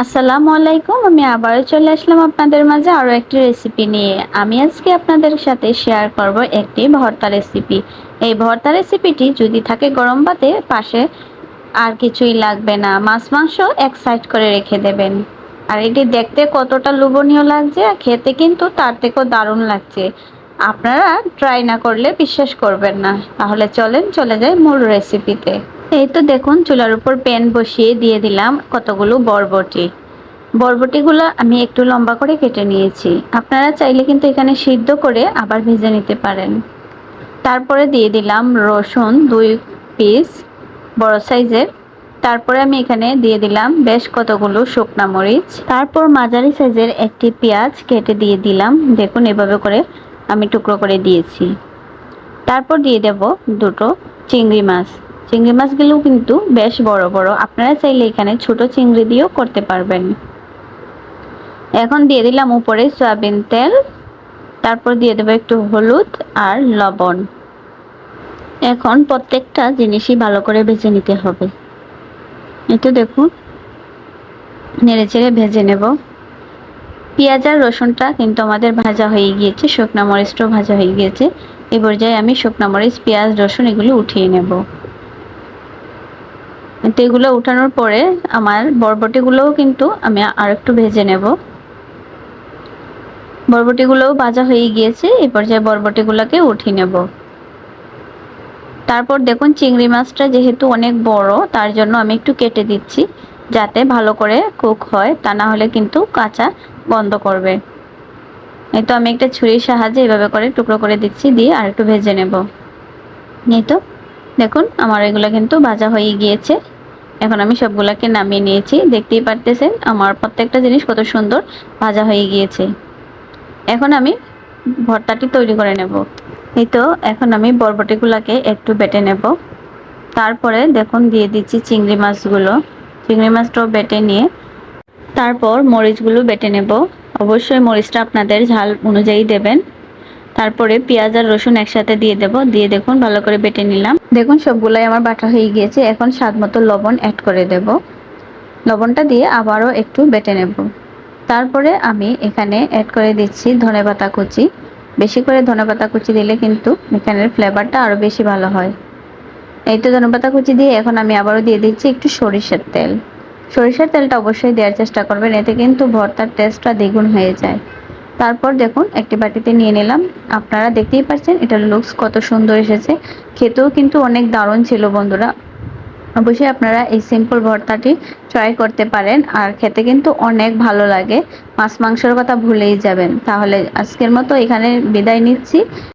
আসসালামু আলাইকুম, আমি আবারও চলে আসলাম আপনাদের মাঝে আরও একটি রেসিপি নিয়ে। আমি আজকে আপনাদের সাথে শেয়ার করব একটি ভর্তা রেসিপি এই ভর্তা রেসিপিটি যদি থাকে গরম ভাতে, পাশে আর কিছুই লাগবে না। মাছ, মাংস এক সাইড করে রেখে দেবেন। আর এটি দেখতে কতটা লোভনীয় লাগছে আর খেতে কিন্তু তার থেকেও দারুণ লাগছে। আপনারা ট্রাই না করলে বিশ্বাস করবেন না। তাহলে চলেন, চলে যাই মূল রেসিপিতে এই তো দেখুন, চুলার উপর প্যান বসিয়ে দিয়ে দিলাম কতগুলো বরবটি। বরবটিগুলো আমি একটু লম্বা করে কেটে নিয়েছি। আপনারা চাইলে কিন্তু এখানে সিদ্ধ করে আবার ভেজে নিতে পারেন। তারপরে দিয়ে দিলাম রসুন দুই পিস, বড় সাইজের। তারপরে আমি এখানে দিয়ে দিলাম বেশ কতগুলো শুকনা মরিচ। তারপর মাঝারি সাইজের একটি পেঁয়াজ কেটে দিয়ে দিলাম। দেখুন, এভাবে করে আমি টুকরো করে দিয়েছি। তারপর দিয়ে দেব দুটো চিংড়ি মাছ। চিংড়ি মাছগুলো কিন্তু বেশ বড় বড়। আপনারা চাইলে এখানে ছোট চিংড়ি দিয়েও করতে পারবেন। এখন দিয়ে দিলাম উপরে সয়াবিন তেল, তারপর দিয়ে দেবো একটু হলুদ আর লবণ। এখন প্রত্যেকটা জিনিসই ভালো করে ভেজে নিতে হবে। এতো দেখুন, নেড়ে চেড়ে ভেজে নেব। পেঁয়াজ আর রসুনটা কিন্তু আমাদের ভাজা হয়ে গিয়েছে, শুকনা মরিচটাও ভাজা হয়ে গিয়েছে। এই পর্যায়ে আমি শুকনা মরিচ, পেঁয়াজ, রসুন এগুলো উঠিয়ে নেব। তো এগুলো উঠানোর পরে আমার বরবটিগুলোও কিন্তু আমি আর একটু ভেজে নেব। বরবটিগুলোও ভাজা হয়ে গিয়েছে এই পর্যায়ে বরবটিগুলোকে উঠিয়ে নেব। তারপর দেখুন চিংড়ি মাছটা যেহেতু অনেক বড়, তার জন্য আমি একটু কেটে দিচ্ছি যাতে ভালো করে কুক হয়, তা না হলে কিন্তু কাঁচা বন্ধ করবে। এই তো আমি একটা ছুরির সাহায্যে এভাবে করে টুকরো করে দিচ্ছি, দিয়ে আর একটু ভেজে নেব। এই তো দেখুন আমার এগুলো কিন্তু ভাজা হয়ে গিয়েছে। এখন আমি সবগুলোকে নামিয়ে নিয়েছি, দেখতেই পারতেছেন আমার প্রত্যেকটা জিনিস কত সুন্দর ভাজা হয়ে গিয়েছে। এখন আমি ভর্তাটি তৈরি করে নেব। এই তো, এখন আমি বরবটিগুলাকে একটু বেটে নেব। তারপরে দেখুন, দিয়ে দিচ্ছি চিংড়ি মাছগুলো। চিংড়ি মাছটাও বেটে নিয়ে তারপর মরিচগুলো বেটে নেব। অবশ্যই মরিচটা আপনাদের ঝাল অনুযায়ী দেবেন। তারপরে পেঁয়াজ আর রসুন একসাথে দিয়ে দেব। দিয়ে দেখুন, ভালো করে বেটে নিলাম। দেখুন, সবগুলাই আমার বাটা হয়ে গিয়েছে। এখন স্বাদ মতো লবণ অ্যাড করে দেব। লবণটা দিয়ে আবারও একটু বেটে নেব। তারপরে আমি এখানে অ্যাড করে দিচ্ছি ধনে পাতা কুচি। বেশি করে ধনে পাতা কুচি দিলে কিন্তু এখানের ফ্লেভারটা আরও বেশি ভালো হয়। এই তো ধনে পাতা কুচি দিয়ে এখন আমি আবারও দিয়ে দিচ্ছি একটু সরিষার তেল। সরিষার তেলটা অবশ্যই দেওয়ার চেষ্টা করবেন, এতে কিন্তু ভর্তার টেস্টটা দ্বিগুণ হয়ে যায়। তারপর দেখুন, একটি বাটিতে নিয়ে নিলাম। আপনারা দেখতেই পাচ্ছেন, এটার লুকস কত সুন্দর এসেছে। খেতেও কিন্তু অনেক দারুণ ছিল বন্ধুরা। অবশ্যই আপনারা এই সিম্পল ভর্তাটি ট্রাই করতে পারেন, আর খেতে কিন্তু অনেক ভালো লাগে। মাছ মাংসের কথা ভুলেই যাবেন। তাহলে আজকের মতো এখানে বিদায় নিচ্ছি।